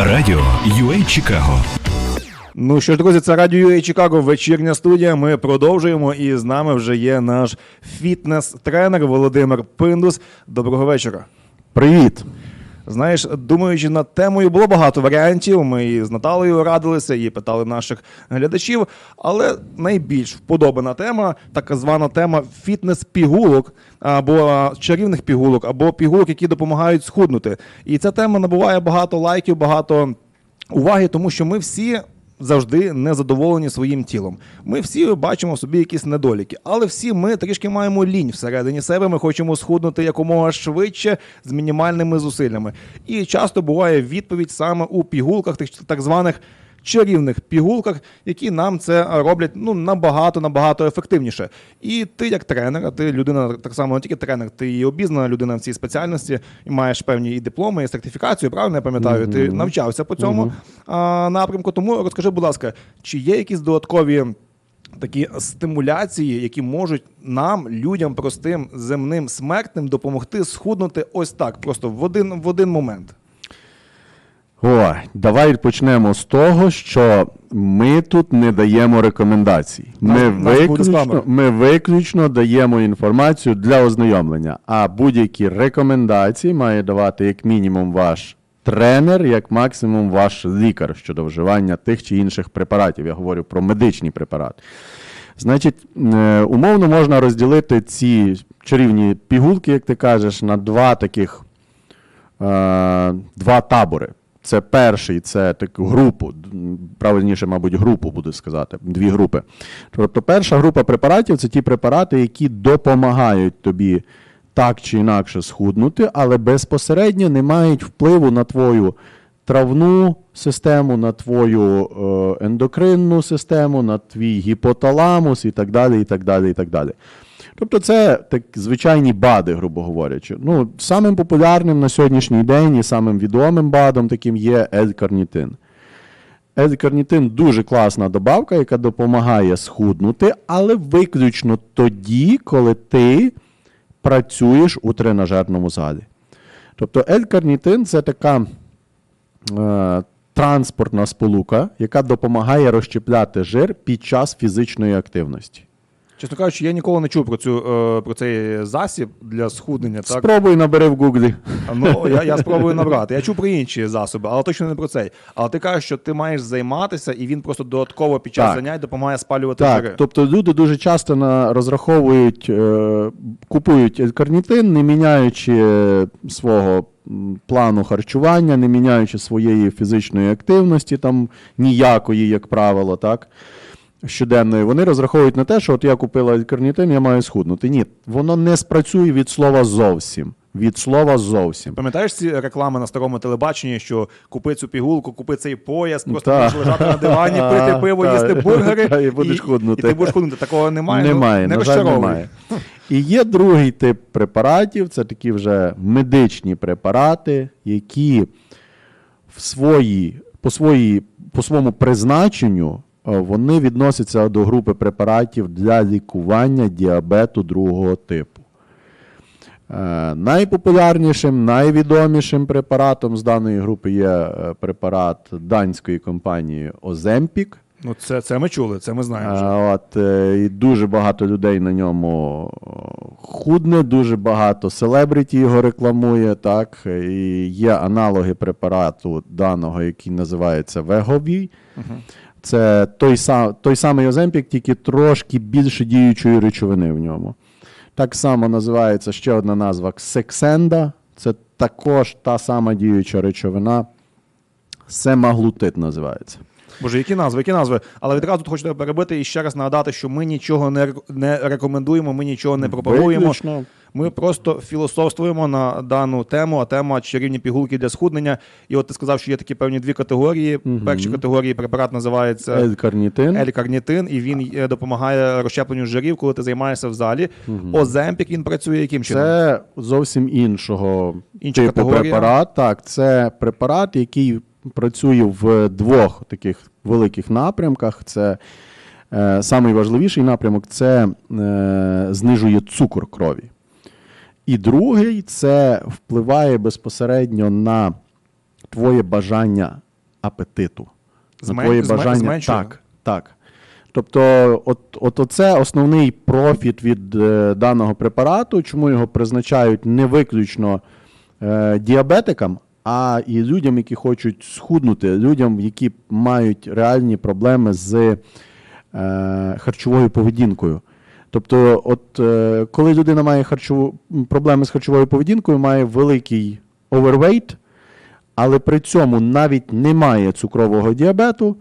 Радіо UA Чикаго. Ну що ж, друзі, це радіо UA Чикаго, вечірня студія. Ми продовжуємо, і з нами вже є наш фітнес-тренер Володимир Пиндус. Доброго вечора. Привіт. Знаєш, думаючи над темою, було багато варіантів. Ми і з Наталею радилися, і питали наших глядачів. Але найбільш вподобана тема, так звана тема фітнес-пігулок або чарівних пігулок, або пігулок, які допомагають схуднути. І ця тема набуває багато лайків, багато уваги, тому що ми всі. Завжди незадоволені своїм тілом. Ми всі бачимо собі якісь недоліки, але всі ми трішки маємо лінь всередині себе. Ми хочемо схуднути якомога швидше з мінімальними зусиллями. І часто буває відповідь саме у пігулках, тих так званих чарівних пігулках, які нам це роблять ну набагато набагато ефективніше. І ти, як тренер, а ти людина так само не тільки тренер, ти і обізнана людина в цій спеціальності, і маєш певні і дипломи, і сертифікацію. Правильно я пам'ятаю? Ти навчався по цьому а, напрямку. Тому розкажи, будь ласка, чи є якісь додаткові? Такі стимуляції, які можуть нам, людям простим, земним, смертним, допомогти схуднути ось так, просто в один в один момент. О, давай почнемо з того, що ми тут не даємо рекомендацій. Ми, виключно, ми виключно даємо інформацію для ознайомлення. А будь-які рекомендації має давати як мінімум ваш тренер, як максимум ваш лікар щодо вживання тих чи інших препаратів. Я говорю про медичні препарати. Значить, е, умовно можна розділити ці чарівні пігулки, як ти кажеш, на два таких е, два табори. Це перший, це таку групу, правильніше, мабуть, групу буду сказати, дві групи. Тобто, перша група препаратів це ті препарати, які допомагають тобі так чи інакше схуднути, але безпосередньо не мають впливу на твою травну систему, на твою е, ендокринну систему, на твій гіпоталамус і так далі. і так далі, і так далі. Тобто це так звичайні БАДи, грубо говорячи. Ну, самим популярним на сьогоднішній день і самим відомим БАДом таким є L-карнітин. L-карнітин дуже класна добавка, яка допомагає схуднути, але виключно тоді, коли ти працюєш у тренажерному залі. Тобто L-карнітин це така е, транспортна сполука, яка допомагає розщепляти жир під час фізичної активності. Чесно кажучи, я ніколи не чув про цю е, про цей засіб для схуднення. Так Спробуй набери в Гуглі. ну я, я спробую набрати. Я чув про інші засоби, але точно не про цей. Але ти кажеш, що ти маєш займатися, і він просто додатково під час Так. занять допомагає спалювати Так, жири. тобто люди дуже часто на, розраховують, е, купують карнітин, не міняючи е, свого плану харчування, не міняючи своєї фізичної активності, там ніякої, як правило, так. Щоденної, вони розраховують на те, що от я купила карнітин, я маю схуднути. Ні, воно не спрацює від слова зовсім. Від слова зовсім. Пам'ятаєш ці реклами на старому телебаченні, що купи цю пігулку, купи цей пояс, просто будеш лежати на дивані, пити пиво, їсти бургери і будеш худнути. І ти будеш худнути. Такого немає. Немає, ну, не на жаль, немає. І є другий тип препаратів, це такі вже медичні препарати, які в свої, по, свої, по своєму призначенню вони відносяться до групи препаратів для лікування діабету другого типу. Е, Найпопулярнішим, найвідомішим препаратом з даної групи є е, препарат данської компанії Ozempic. Ну, це, це ми чули, це ми знаємо. вже. От, е, і дуже багато людей на ньому худне, дуже багато селебриті його рекламує. Так? І є аналоги препарату даного, який називається Вегові. Це той, сам, той самий Оземпік, тільки трошки більше діючої речовини в ньому. Так само називається ще одна назва Сексенда. Це також та сама діюча речовина. Семаглутит називається. Боже, які назви, які назви. Але відразу тут хочу тебе перебити і ще раз нагадати, що ми нічого не, не рекомендуємо, ми нічого не пропагуємо. Виключно. Ми просто філософствуємо на дану тему, а тема чарівні пігулки для схуднення. І от ти сказав, що є такі певні дві категорії. Перші категорії препарат називається. L-карнітин, і він е, допомагає розщепленню жирів, коли ти займаєшся в залі. Оземпік він працює яким чином? Це зовсім іншого Інша типу категорія? препарат. Так, це препарат, який працює в двох таких великих напрямках. Це е, самий напрямок це е, знижує цукор крові. І другий це впливає безпосередньо на твоє бажання апетиту. На Змен- твоє зме- бажання. зменшує? Так, так. Тобто, от, от оце основний профіт від е, даного препарату, чому його призначають не виключно е, діабетикам, а і людям, які хочуть схуднути, людям, які мають реальні проблеми з е, харчовою поведінкою. Тобто, от е, коли людина має харчову, проблеми з харчовою поведінкою, має великий overweight, але при цьому навіть немає цукрового діабету,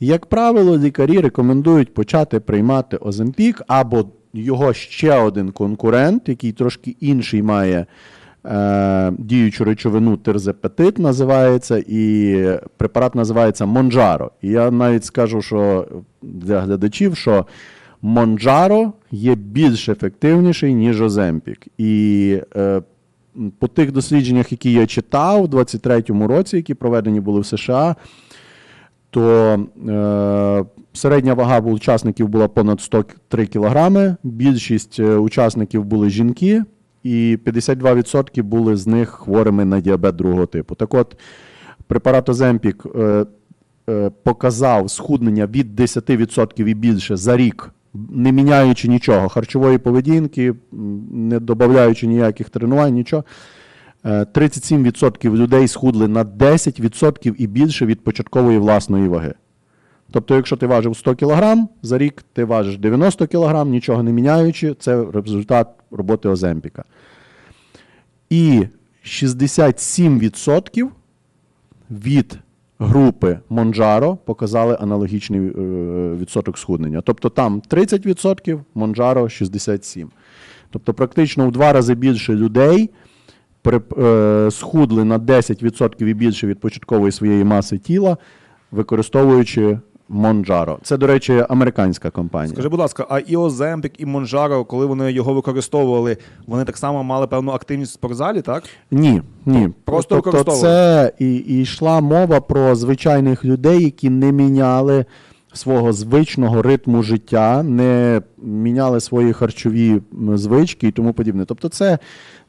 як правило, лікарі рекомендують почати приймати Оземпік або його ще один конкурент, який трошки інший має е, діючу речовину терзепетит, називається, і препарат називається Монджаро. І я навіть скажу, що для глядачів, що Монджаро є більш ефективніший, ніж Оземпік. І е, по тих дослідженнях, які я читав у 23-му році, які проведені були в США, то е, середня вага учасників була понад 103 кілограми. Більшість е, учасників були жінки, і 52% були з них хворими на діабет другого типу. Так от, препарат Оземпік е, е, показав схуднення від 10% і більше за рік, не міняючи нічого, харчової поведінки, не додаючи ніяких тренувань, нічого. Е, 37% людей схудли на 10% і більше від початкової власної ваги. Тобто, якщо ти важив 100 кг, за рік ти важиш 90 кг, нічого не міняючи, це результат роботи Оземпіка. І 67% від групи Монджаро показали аналогічний е, відсоток схуднення. Тобто там 30%, Монджаро 67%. Тобто, практично в два рази більше людей е, схудли на 10% і більше від початкової своєї маси тіла, використовуючи Монджаро. Це, до речі, американська компанія. Скажи, будь ласка, а і Оземпік, і Монжаро, коли вони його використовували, вони так само мали певну активність в спортзалі, так? Ні, ні. Просто тобто використовували. це і, і йшла мова про звичайних людей, які не міняли свого звичного ритму життя, не міняли свої харчові звички і тому подібне. Тобто, це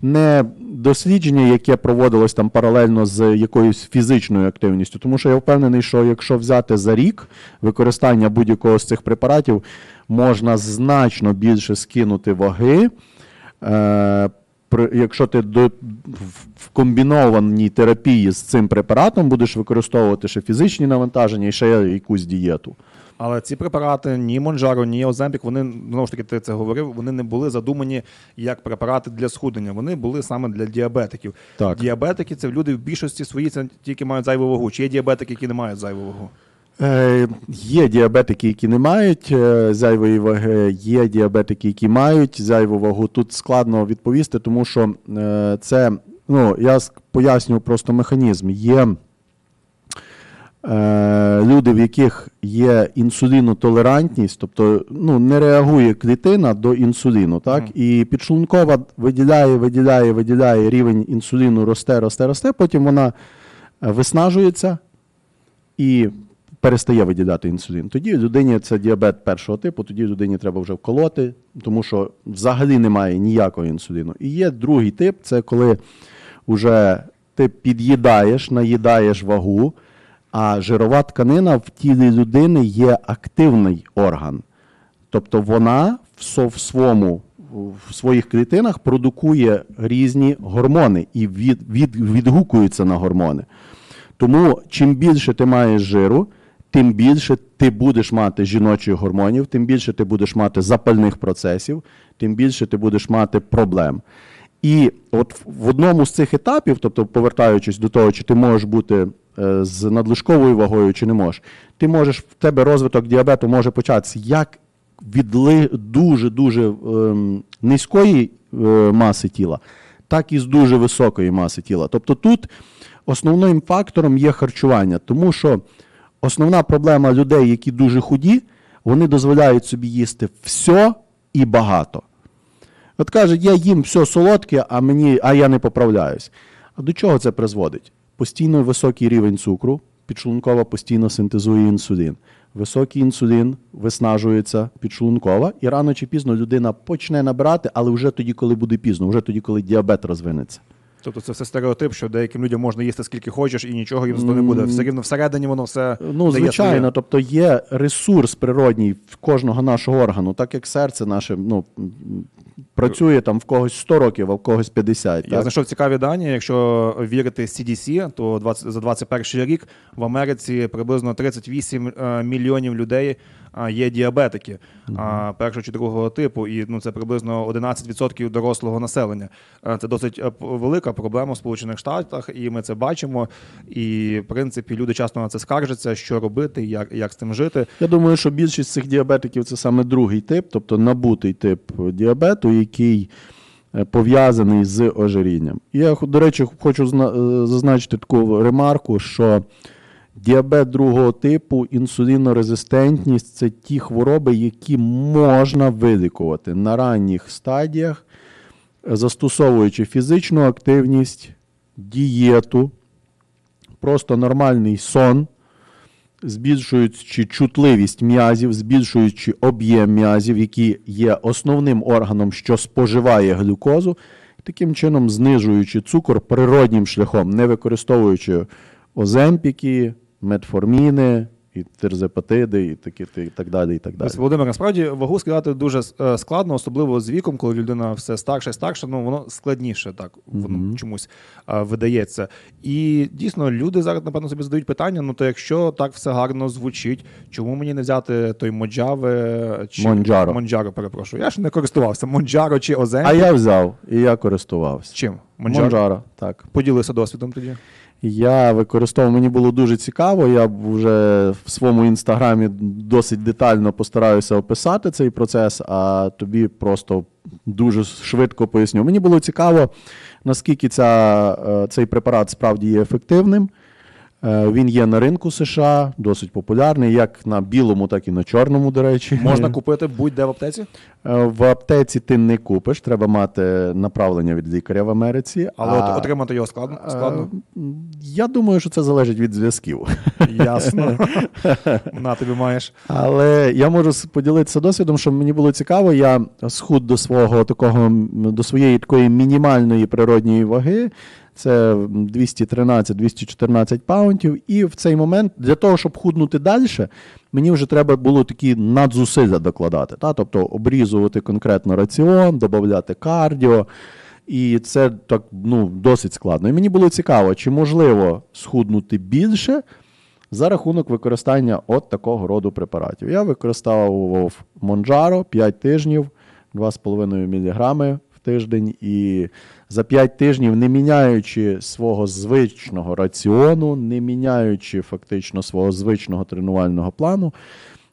не дослідження, яке проводилось там паралельно з якоюсь фізичною активністю. Тому що я впевнений, що якщо взяти за рік використання будь-якого з цих препаратів, можна значно більше скинути ваги. Е, якщо ти до, в- в комбінованій терапії з цим препаратом будеш використовувати ще фізичні навантаження і ще якусь дієту. Але ці препарати, ні Монжаро, ні Оземпік, вони знову ж таки ти це говорив. Вони не були задумані як препарати для схуднення. Вони були саме для діабетиків. Так. Діабетики це люди в більшості свої це тільки мають зайву вагу. Чи є діабетики, які не мають зайву вагу? Е, є діабетики, які не мають е, зайвої ваги, є діабетики, які мають зайву вагу. Тут складно відповісти, тому що е, це, ну, я поясню просто механізм. Є люди, в яких є інсулінотолерантність, тобто ну, не реагує клітина до інсуліну, так? І підшлункова виділяє, виділяє, виділяє рівень інсуліну росте, росте, росте, потім вона е, виснажується і перестає виділяти інсулін. Тоді людині це діабет першого типу, тоді людині треба вже вколоти, тому що взагалі немає ніякого інсуліну. І є другий тип це коли вже ти під'їдаєш, наїдаєш вагу, а жирова тканина в тілі людини є активний орган. Тобто вона в, своєму в своїх клітинах продукує різні гормони і від, від, відгукується на гормони. Тому чим більше ти маєш жиру, тим більше ти будеш мати жіночих гормонів, тим більше ти будеш мати запальних процесів, тим більше ти будеш мати проблем. І от в- одному з цих етапів, тобто повертаючись до того, чи ти можеш бути е, з надлишковою вагою, чи не можеш, ти можеш, в тебе розвиток діабету може початися як від дуже-дуже ем, низької е, маси тіла, так і з дуже високої маси тіла. Тобто тут основним фактором є харчування, тому що основна проблема людей, які дуже худі, вони дозволяють собі їсти все і багато. От кажуть, я їм все солодке, а мені, а я не поправляюсь. А до чого це призводить? Постійно високий рівень цукру, підшлункова постійно синтезує інсулін. Високий інсулін виснажується підшлункова, і рано чи пізно людина почне набирати, але вже тоді, коли буде пізно, вже тоді, коли діабет розвинеться. Тобто це все стереотип, що деяким людям можна їсти скільки хочеш і нічого їм з того не буде. Все рівно всередині воно все Ну, звичайно, своє. тобто є ресурс природній в кожного нашого органу, так як серце наше ну, працює там в когось 100 років, а в когось 50. Я так? знайшов цікаві дані. Якщо вірити CDC, то 20, за 21 рік в Америці приблизно 38 е, мільйонів людей є діабетики а, першого чи другого типу, і ну це приблизно 11% дорослого населення. Е, Це досить е, велика проблема в Сполучених Штатах, і ми це бачимо. І в принципі люди часто на це скаржаться, що робити, як, як з цим жити. Я думаю, що більшість цих діабетиків це саме другий тип, тобто набутий тип діабету, який е, пов'язаний з ожирінням. Я, до речі, хочу е, зазначити таку ремарку, що діабет другого типу, інсулінорезистентність це ті хвороби, які можна вилікувати на ранніх стадіях, застосовуючи фізичну активність, дієту, просто нормальний сон збільшуючи чутливість м'язів, збільшуючи об'єм м'язів, які є основним органом, що споживає глюкозу, таким чином знижуючи цукор природнім шляхом, не використовуючи оземпіки, метформіни, і терзепатиди, і такі, і так далі. І так далі. Володимир, насправді вагу скидати дуже е, складно, особливо з віком, коли людина все старша і старша, ну воно складніше так воно чомусь е, видається. І дійсно люди зараз, напевно, собі задають питання: ну то якщо так все гарно звучить, чому мені не взяти той Моджаве чи Монджаро. Монджаро, перепрошую. Я ж не користувався. Монджаро чи Оземпік. А я взяв і я користувався. Чим? Монджаро, Монджаро? так. Поділися досвідом тоді. Я використовував, мені було дуже цікаво. Я вже в своєму інстаграмі досить детально постараюся описати цей процес, а тобі просто дуже швидко поясню. Мені було цікаво, наскільки ця, е, цей препарат справді є ефективним. Е, Він є на ринку США, досить популярний, як на білому, так і на чорному, до речі. Можна купити будь-де в аптеці, Е, В аптеці ти не купиш, треба мати направлення від лікаря в Америці. але а, от отримати його складно. складно. Е, Я думаю, що це залежить від зв'язків. Ясно. На тобі маєш. Але я можу поділитися досвідом, що мені було цікаво. Я схуд до свого такого до своєї такої мінімальної природньої ваги. Це 213-214 паунтів. І в цей момент для того, щоб худнути далі, мені вже треба було такі надзусилля докладати. Та? Тобто обрізувати конкретно раціон, додати кардіо. І це так ну, досить складно. І мені було цікаво, чи можливо схуднути більше за рахунок використання от такого роду препаратів. Я використовував Монджаро 5 тижнів, 2,5 мг в тиждень, і за 5 тижнів, не міняючи свого звичного раціону, не міняючи фактично свого звичного тренувального плану,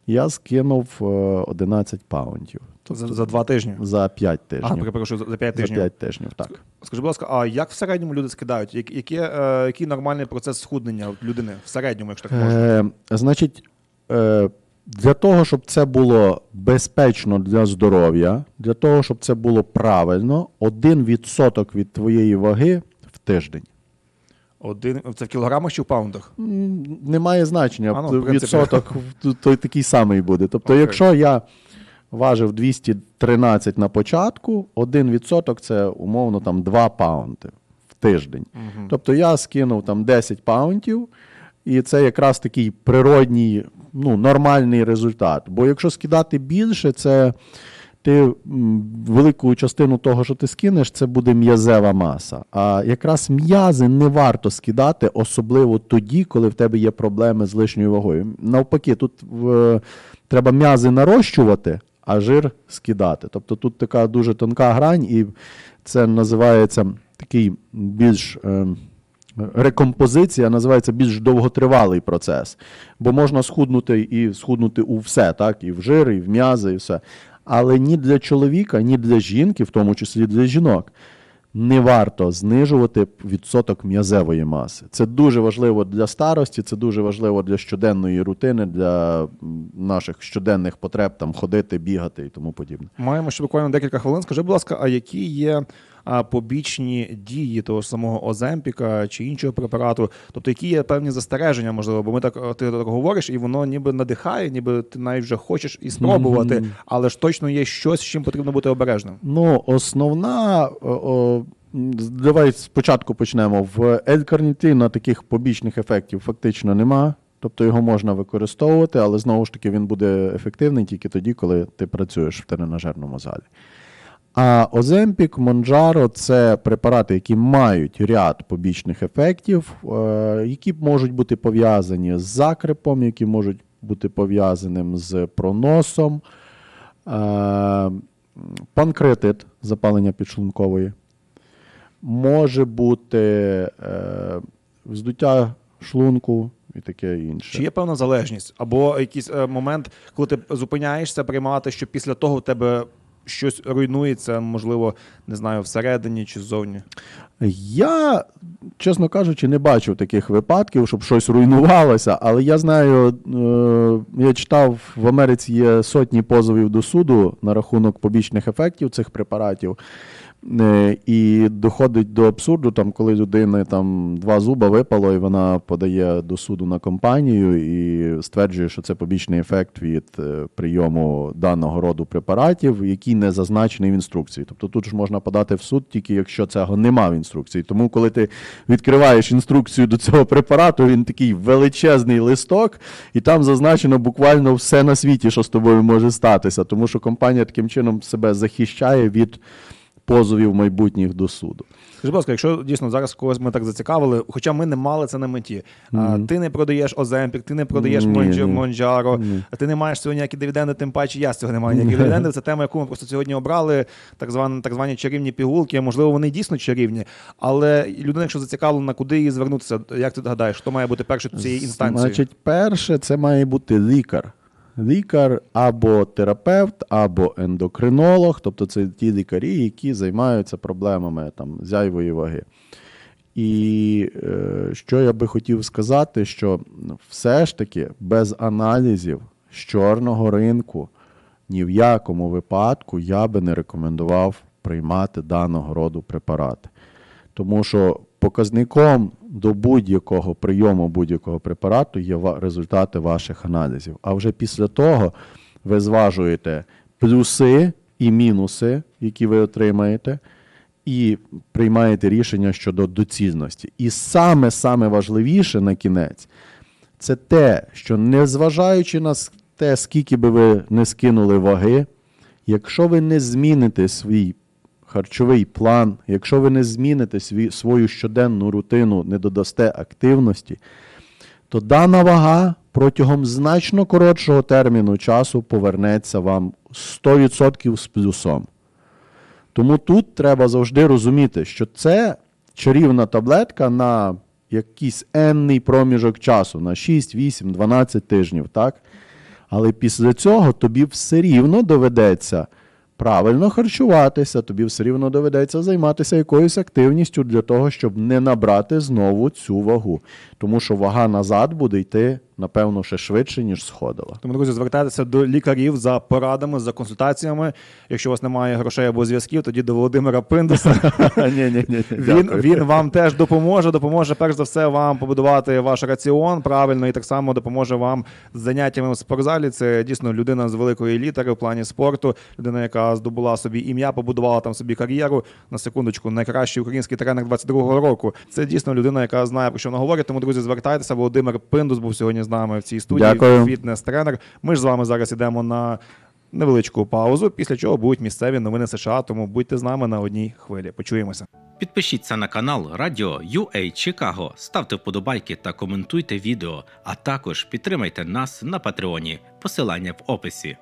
я скинув е, 11 паунтів. За, за два тижні. За 5 А, тижнів. перепрошую, за- за п'ять за тижнів. 5 тижнів, так. Скажи, будь ласка, а як в середньому люди скидають? Як, яке, е, який нормальний процес схуднення людини в середньому, якщо так можна? Е, значить, е, для того, щоб це було безпечно для здоров'я, для того, щоб це було правильно, 1% від твоєї ваги в тиждень. Один це в кілограмах чи в паундах? Немає значення. А, ну, в. Відсоток той такий самий буде. Тобто, Окей. якщо я важив 213 на початку, 1% це умовно там 2 паунти в тиждень. Тобто я скинув там 10 паунтів, і це якраз такий природній, ну, нормальний результат. Бо якщо скидати більше, це ти велику частину того, що ти скинеш, це буде м'язева маса. А якраз м'язи не варто скидати, особливо тоді, коли в тебе є проблеми з лишньою вагою. Навпаки, тут в, треба м'язи нарощувати, а жир скидати. Тобто тут така дуже тонка грань, і це називається такий більш. ем, Рекомпозиція називається більш довготривалий процес, бо можна схуднути і схуднути у все, так, і в жир, і в м'язи, і все. Але ні для чоловіка, ні для жінки, в тому числі для жінок, не варто знижувати відсоток м'язевої маси. Це дуже важливо для старості, це дуже важливо для щоденної рутини, для наших щоденних потреб там ходити, бігати і тому подібне. Маємо ще буквально декілька хвилин. Скажи, будь ласка, а які є побічні дії того ж самого Оземпіка чи іншого препарату? Тобто, які є певні застереження, можливо, бо ми так ти так говориш, і воно ніби надихає, ніби ти навіть вже хочеш і спробувати, але ж точно є щось, з чим потрібно бути обережним. Ну, основна о, М, з- Давай спочатку почнемо. В L-карнітина таких побічних ефектів фактично нема. Тобто його можна використовувати, але знову ж таки він буде ефективний тільки тоді, коли ти працюєш в тренажерному залі. А Оземпік, Монджаро це препарати, які мають ряд побічних ефектів, е, які можуть бути пов'язані з закрепом, які можуть бути пов'язаним з проносом, е, панкреатит, запалення підшлункової, може бути е, вздуття шлунку і таке інше. Чи є певна залежність? Або якийсь момент, коли ти зупиняєшся приймати, що після того в тебе щось руйнується, можливо, не знаю, всередині чи ззовні? Я, чесно кажучи, не бачив таких випадків, щоб щось руйнувалося, але я знаю, е, я читав, в Америці є сотні позовів до суду на рахунок побічних ефектів цих препаратів. Е, І доходить до абсурду, там, коли людини там два зуба випало, і вона подає до суду на компанію і стверджує, що це побічний ефект від е, прийому даного роду препаратів, який не зазначений в інструкції. Тобто тут ж можна подати в суд, тільки якщо цього нема в інструкції. Тому, коли ти відкриваєш інструкцію до цього препарату, він такий величезний листок, і там зазначено буквально все на світі, що з тобою може статися. Тому що компанія таким чином себе захищає від позовів майбутніх до суду. Скажи, будь ласка, якщо дійсно зараз когось ми так зацікавили, хоча ми не мали це на меті. А, ти не продаєш Оземпік, ти не продаєш ні. Монджаро, а ти не маєш цього ніякі дивіденди, тим паче я з цього не маю ніяких дивідендів. Це тема, яку ми просто сьогодні обрали, так звані, так звані чарівні пігулки. Можливо, вони дійсно чарівні, але людина, якщо зацікавлена, куди її звернутися, як ти гадаєш, хто має бути перший цієї інстанції? Значить, перше, це має бути лікар. Лікар або терапевт, або ендокринолог, тобто це ті лікарі, які займаються проблемами там, зяйвої ваги. І е, що я би хотів сказати, що все ж таки без аналізів з чорного ринку ні в якому випадку я би не рекомендував приймати даного роду препарати. Тому що показником до будь-якого прийому будь-якого препарату є результати ваших аналізів. А вже після того ви зважуєте плюси і мінуси, які ви отримаєте, і приймаєте рішення щодо доцільності. І саме саме важливіше на кінець це те, що незважаючи на те, скільки би ви не скинули ваги, якщо ви не зміните свій харчовий план, якщо ви не зміните свій, свою щоденну рутину, не додасте активності, то дана вага протягом значно коротшого терміну часу повернеться вам 100% з плюсом. Тому тут треба завжди розуміти, що це чарівна таблетка на якийсь енний проміжок часу, на 6, 8, 12 тижнів, так? Але після цього тобі все рівно доведеться правильно харчуватися, тобі все рівно доведеться займатися якоюсь активністю для того, щоб не набрати знову цю вагу. Тому що вага назад буде йти, напевно, ще швидше, ніж сходила. Тому, друзі, звертайтеся до лікарів за порадами, за консультаціями. Якщо у вас немає грошей або зв'язків, тоді до Володимира Пиндуса. Ні-ні-ні. Він, він вам теж допоможе. Допоможе перш за все вам побудувати ваш раціон правильно, і так само допоможе вам з заняттями в спортзалі. Це дійсно людина з великої літери в плані спорту, людина, яка здобула собі ім'я, побудувала там собі кар'єру. На секундочку, найкращий український тренер 22-го року. Це дійсно людина, яка знає про що вона говорить. Тому, друзі, звертайтеся. Володимир Пиндус був сьогодні з нами в цій студії. Дякую. Фітнес-тренер. Ми ж з вами зараз йдемо на. Невеличку паузу, після чого будуть місцеві новини США, тому будьте з нами на одній хвилі. Почуємося. Підпишіться на канал Радіо UA Чикаго, ставте вподобайки та коментуйте відео, а також підтримайте нас на Патреоні. Посилання в описі.